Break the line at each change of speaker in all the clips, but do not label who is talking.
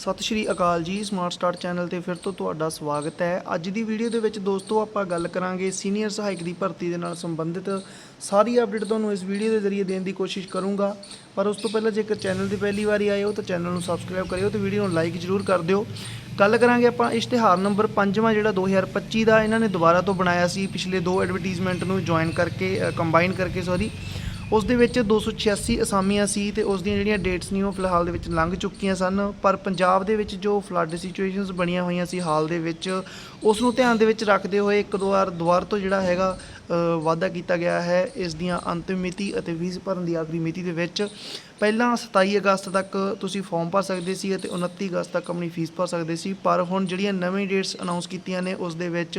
ਸਤਿ ਸ਼੍ਰੀ ਅਕਾਲ ਜੀ smart start channel ਤੇ ਫਿਰ ਤੋਂ ਤੁਹਾਡਾ ਸਵਾਗਤ ਹੈ। ਅੱਜ ਦੀ ਵੀਡੀਓ ਦੇ ਵਿੱਚ ਦੋਸਤੋ ਆਪਾਂ ਗੱਲ ਕਰਾਂਗੇ ਸੀਨੀਅਰ ਸਹਾਇਕ ਦੀ ਭਰਤੀ ਦੇ ਨਾਲ ਸੰਬੰਧਿਤ। ਸਾਰੀ ਅਪਡੇਟ ਤੁਹਾਨੂੰ ਇਸ ਵੀਡੀਓ ਦੇ ਜ਼ਰੀਏ ਦੇਣ ਦੀ ਕੋਸ਼ਿਸ਼ ਕਰੂੰਗਾ। ਪਰ ਉਸ ਤੋਂ ਪਹਿਲਾਂ ਜੇਕਰ ਚੈਨਲ ਦੀ ਪਹਿਲੀ ਵਾਰੀ ਆਏ ਹੋ ਤਾਂ ਚੈਨਲ ਨੂੰ ਸਬਸਕ੍ਰਾਈਬ ਕਰਿਓ ਤੇ ਵੀਡੀਓ ਨੂੰ ਲਾਈਕ ਜ਼ਰੂਰ ਕਰ ਦਿਓ। ਗੱਲ ਕਰਾਂਗੇ ਆਪਾਂ ਇਸ਼ਤਿਹਾਰ ਨੰਬਰ 5ਵਾਂ ਜਿਹੜਾ 2025 ਦਾ, ਇਹਨਾਂ ਨੇ ਦੁਬਾਰਾ ਤੋਂ ਬਣਾਇਆ ਸੀ। ਪਿਛਲੇ ਦੋ ਐਡਵਰਟਾਈਜ਼ਮੈਂਟ ਨੂੰ ਜੁਆਇਨ ਕਰਕੇ ਕੰਬਾਈਨ ਕਰਕੇ ਸੌਰੀ ਉਸ ਦੇ ਵਿੱਚ 286 ਅਸਾਮੀਆਂ ਸੀ ਤੇ ਉਸ ਦੀਆਂ ਜਿਹੜੀਆਂ ਡੇਟਸ ਨੇ ਉਹ ਫਿਲਹਾਲ ਦੇ ਵਿੱਚ ਲੰਘ ਚੁੱਕੀਆਂ ਸਨ। ਪਰ ਪੰਜਾਬ ਦੇ ਵਿੱਚ ਜੋ ਫਲੱਡ ਸਿਚੁਏਸ਼ਨਸ ਬਣੀਆਂ ਹੋਈਆਂ ਸੀ ਹਾਲ ਦੇ ਵਿੱਚ ਉਸ ਨੂੰ ਧਿਆਨ ਦੇ ਵਿੱਚ ਰੱਖਦੇ ਹੋਏ ਇੱਕ ਦੋ ਵਾਰ ਦੁਬਾਰ ਤੋਂ ਜਿਹੜਾ ਹੈਗਾ ਅ, ਵਾਅਦਾ ਕੀਤਾ ਗਿਆ ਹੈ ਇਸ ਦੀਆਂ ਅੰਤਿਮ ਮਿਤੀ ਅਤੇ ਫੀਸ ਭਰਨ ਦੀ ਆਖਰੀ ਮਿਤੀ ਦੇ ਵਿੱਚ। ਪਹਿਲਾਂ 27 ਅਗਸਤ ਤੱਕ ਤੁਸੀਂ ਫਾਰਮ ਭਰ ਸਕਦੇ ਸੀ ਅਤੇ 29 ਅਗਸਤ ਤੱਕ ਆਪਣੀ ਫੀਸ ਭਰ ਸਕਦੇ ਸੀ, ਪਰ ਹੁਣ ਜਿਹੜੀਆਂ ਨਵੀਂ ਡੇਟਸ ਅਨਾਉਂਸ ਕੀਤੀਆਂ ਨੇ, ਉਸ ਦੇ ਵਿੱਚ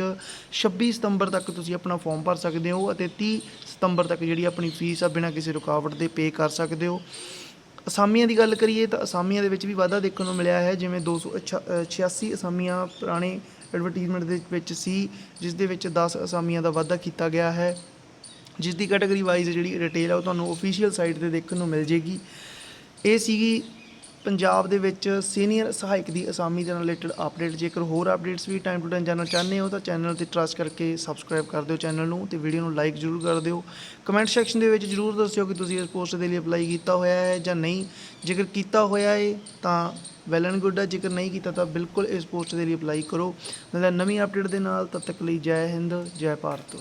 26 ਸਤੰਬਰ ਤੱਕ ਤੁਸੀਂ ਆਪਣਾ ਫਾਰਮ ਭਰ ਸਕਦੇ ਹੋ ਅਤੇ 30 ਸਤੰਬਰ ਤੱਕ ਜਿਹੜੀ ਆਪਣੀ ਫੀਸ ਆ ਬਿਨਾਂ ਕਿਸੇ ਰੁਕਾਵਟ ਦੇ ਪੇ ਕਰ ਸਕਦੇ ਹੋ। ਅਸਾਮੀਆਂ ਦੀ ਗੱਲ ਕਰੀਏ ਤਾਂ ਅਸਾਮੀਆਂ ਦੇ ਵਿੱਚ ਵੀ ਵਾਧਾ ਦੇਖਣ ਨੂੰ ਮਿਲਿਆ ਹੈ, ਜਿਵੇਂ 286 ਅਸਾਮੀਆਂ ਪੁਰਾਣੇ ਐਡਵਰਟਾਈਜ਼ਮੈਂਟ ਦੇ ਵਿੱਚ ਸੀ, ਜਿਸ ਦੇ ਵਿੱਚ 10 ਅਸਾਮੀਆਂ ਦਾ ਵਾਧਾ ਕੀਤਾ ਗਿਆ ਹੈ। ਜਿਸ ਦੀ ਕੈਟਾਗਰੀ ਵਾਈਜ਼ ਜਿਹੜੀ ਡਿਟੇਲ ਆ, ਉਹ ਤੁਹਾਨੂੰ ਅਫੀਸ਼ੀਅਲ ਸਾਈਟ ਤੇ ਦੇਖਣ ਨੂੰ ਮਿਲ ਜੇਗੀ। ਇਹ ਸੀਗੀ ਪੰਜਾਬ ਦੇ ਵਿੱਚ ਸੀਨੀਅਰ ਸਹਾਇਕ ਦੀ ਅਸਾਮੀ ਦੇ ਨਾਲ ਰਿਲੇਟਡ ਅਪਡੇਟ ਜੇਕਰ ਹੋਰ ਅਪਡੇਟਸ ਵੀ ਟਾਈਮ ਟੂ ਟਾਈਮ ਜਾਣਨਾ ਚਾਹੁੰਦੇ ਹੋ, ਤਾਂ ਚੈਨਲ ਤੇ ਟਰਸਟ ਕਰਕੇ ਸਬਸਕ੍ਰਾਈਬ ਕਰ ਦਿਓ ਚੈਨਲ ਨੂੰ ਤੇ ਵੀਡੀਓ ਨੂੰ ਲਾਈਕ ਜ਼ਰੂਰ ਕਰ ਦਿਓ। ਕਮੈਂਟ ਸੈਕਸ਼ਨ ਦੇ ਵਿੱਚ ਜ਼ਰੂਰ ਦੱਸਿਓ ਕਿ ਤੁਸੀਂ ਇਸ ਪੋਸਟ ਦੇ ਲਈ ਅਪਲਾਈ ਕੀਤਾ ਹੋਇਆ ਹੈ ਜਾਂ ਨਹੀਂ। ਜੇਕਰ ਕੀਤਾ ਹੋਇਆ ਹੈ, ਤਾਂ ਵੈਲ ਐਂਡ ਗੁੱਡ ਹੈ ਜੇਕਰ ਨਹੀਂ ਕੀਤਾ, ਤਾਂ ਬਿਲਕੁਲ ਇਸ ਪੋਸਟ ਦੇ ਲਈ ਅਪਲਾਈ ਕਰੋ। ਨਾਲੇ ਨਵੀਂ ਅਪਡੇਟ ਦੇ ਨਾਲ ਤਦ ਤੱਕ ਲਈ ਜੈ ਹਿੰਦ, ਜੈ ਭਾਰਤ।